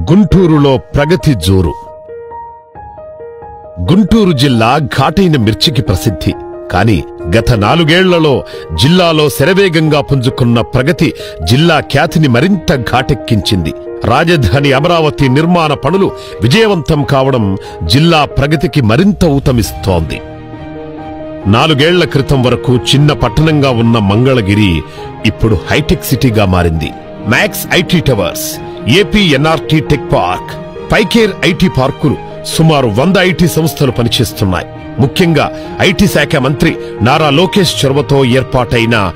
గుంటూరులో ప్రగతి జోరు. గుంటూరు జిల్లా ఘాటైన మిర్చికి ప్రసిద్ధి. కాని గత నాలుగేళ్ళలో జిల్లాలో శరవేగంగా పుంజుకున్న ప్రగతి జిల్లా ఖ్యాతిని మరింత ఘాటెక్కించింది. రాజధాని అమరావతి నిర్మాణ పనులు విజయవంతం కావడం జిల్లా ప్రగతికి మరింత ఊతమిస్తోంది. నాలుగేళ్ళ క్రితం వరకు చిన్న పట్టణంగా ఉన్న మంగళగిరి ఇప్పుడు హైటెక్ సిటీగా మారింది. Max IT towers AP NRT tech park పైకేర్ IT పార్కులు సుమారు వంద ఐటీ సంస్థలు పనిచేస్తున్నాయి. ముఖ్యంగా ఐటీ శాఖ మంత్రి నారా లోకేష్ చొరవతో ఏర్పాటైన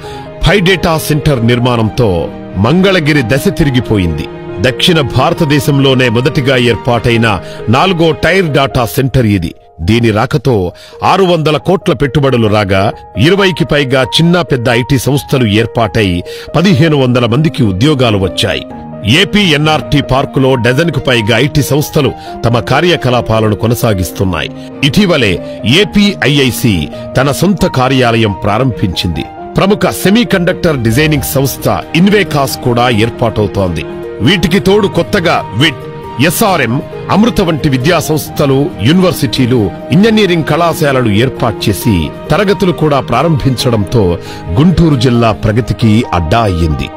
ఫై డేటా సెంటర్ నిర్మాణంతో మంగళగిరి దశ తిరిగిపోయింది. దక్షిణ భారతదేశంలోనే మొదటిగా ఏర్పాటైన నాలుగో టైర్ డాటా సెంటర్ ఇది. దీని రాకతో ఆరు వందల కోట్ల పెట్టుబడులు రాగా ఇరవైకి పైగా చిన్న పెద్ద ఐటీ సంస్థలు ఏర్పాటై పదిహేను వందల మందికి ఉద్యోగాలు వచ్చాయి. ఏపీ ఎన్ఆర్టీ పార్కులో డజన్కు పైగా ఐటీ సంస్థలు తమ కార్యకలాపాలను కొనసాగిస్తున్నాయి. ఇటీవలే ఏపీ ఐఐసి తన సొంత కార్యాలయం ప్రారంభించింది. ప్రముఖ సెమీకండక్టర్ డిజైనింగ్ సంస్థ ఇన్వేకాస్ కూడా ఏర్పాటవుతోంది. వీటికి తోడు కొత్తగా విట్ ఎస్ఆర్ఎం అమృత వంటి విద్యా సంస్థలు యూనివర్సిటీలు ఇంజనీరింగ్ కళాశాలలు ఏర్పాటు చేసి తరగతులు కూడా ప్రారంభించడంతో గుంటూరు జిల్లా ప్రగతికి అడ్డా అయ్యింది.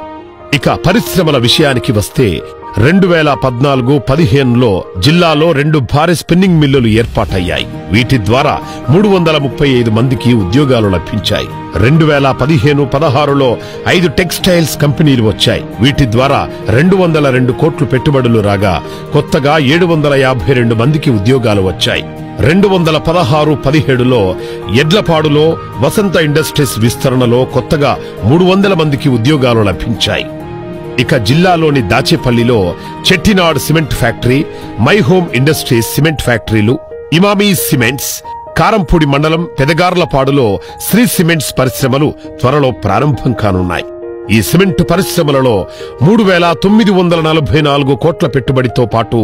ఇక పరిశ్రమల విషయానికి వస్తే రెండు వేల పద్నాలుగు పదిహేనులో జిల్లాలో రెండు భారీ స్పిన్నింగ్ మిల్లులు ఏర్పాటయ్యాయి. వీటి ద్వారా మూడు వందల ముప్పై ఐదు మందికి ఉద్యోగాలు లభించాయి. రెండు వేల పదిహేను పదహారులో ఐదు టెక్స్టైల్స్ కంపెనీలు వచ్చాయి. వీటి ద్వారా రెండు వందల రెండు కోట్లు పెట్టుబడులు రాగా కొత్తగా ఏడు వందల యాభై రెండు మందికి ఉద్యోగాలు వచ్చాయి. రెండు వందల పదహారు పదిహేడులో ఎడ్లపాడులో వసంత ఇండస్ట్రీస్ విస్తరణలో కొత్తగా మూడు వందల మందికి ఉద్యోగాలు లభించాయి. ఇక జిల్లాలోని దాచేపల్లిలో Chettinad cement factory My Home Industries cement ఫ్యాక్టరీలు ఇమామీ సిమెంట్స్ కారంపూడి మండలం పెదగార్లపాడులో శ్రీ సిమెంట్స్ పరిశ్రమలు త్వరలో ప్రారంభం కానున్నాయి. ఈ సిమెంట్ పరిశ్రమలలో మూడు వేల తొమ్మిది వందల నలభై నాలుగు కోట్ల పెట్టుబడితో పాటు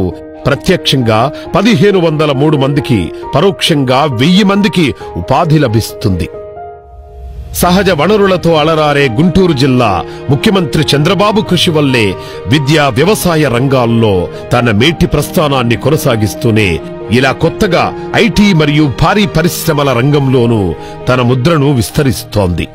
ప్రత్యక్షంగా పదిహేను వందల మూడు మందికి పరోక్షంగా వెయ్యి మందికి ఉపాధి లభిస్తుంది. సహజ వనరులతో అలరారే గుంటూరు జిల్లా ముఖ్యమంత్రి చంద్రబాబు కృషి వల్లే విద్యా వ్యవసాయ రంగాల్లో తన మేటి ప్రస్థానాన్ని కొనసాగిస్తూనే ఇలా కొత్తగా ఐటీ మరియు భారీ పరిశ్రమల రంగంలోనూ తన ముద్రను విస్తరిస్తోంది.